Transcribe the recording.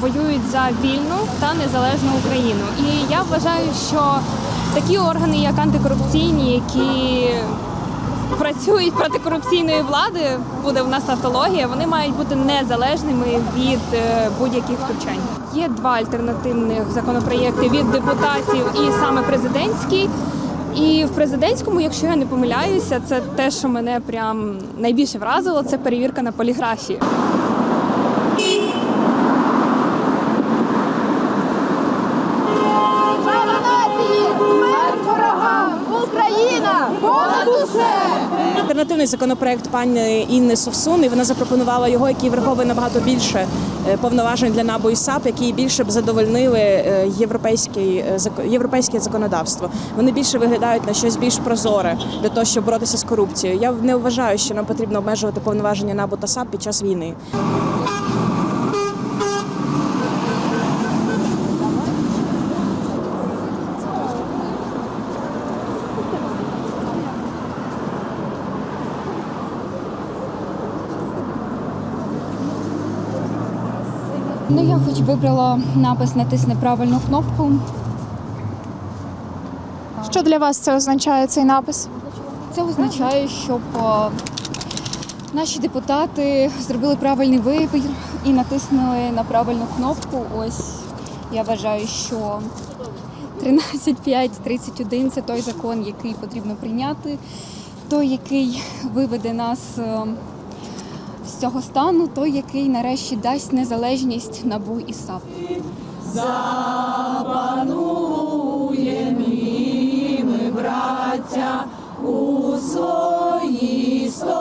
воюють за вільну та незалежну Україну. І я вважаю, що такі органи, як антикорупційні, які працюють проти корупційної влади, буде в нас тавтологія, вони мають бути незалежними від е, будь-яких втручань. Є два альтернативних законопроєкти від депутатів і саме президентський. І в президентському, якщо я не помиляюся, це те, що мене прям найбільше вразило, це перевірка на поліграфі. Альтернативний законопроект пані Інни Совсун, і вона запропонувала його, який враховує набагато більше е, повноважень для НАБУ і САП, які більше б задовольнили е, е, європейське законодавство. Вони більше виглядають на щось більш прозоре для того, щоб боротися з корупцією. Я не вважаю, що нам потрібно обмежувати повноваження НАБУ та САП під час війни. Ну, я хоч вибрала напис натисни правильну кнопку. Що для вас це означає цей напис? Це означає, щоб е, наші депутати зробили правильний вибір і натиснули на правильну кнопку. Ось я вважаю, що 13.5.31 – це той закон, який потрібно прийняти, той, який виведе нас е, з цього стану, той, який нарешті дасть незалежність НАБУ і САП. браття у своїй стороні.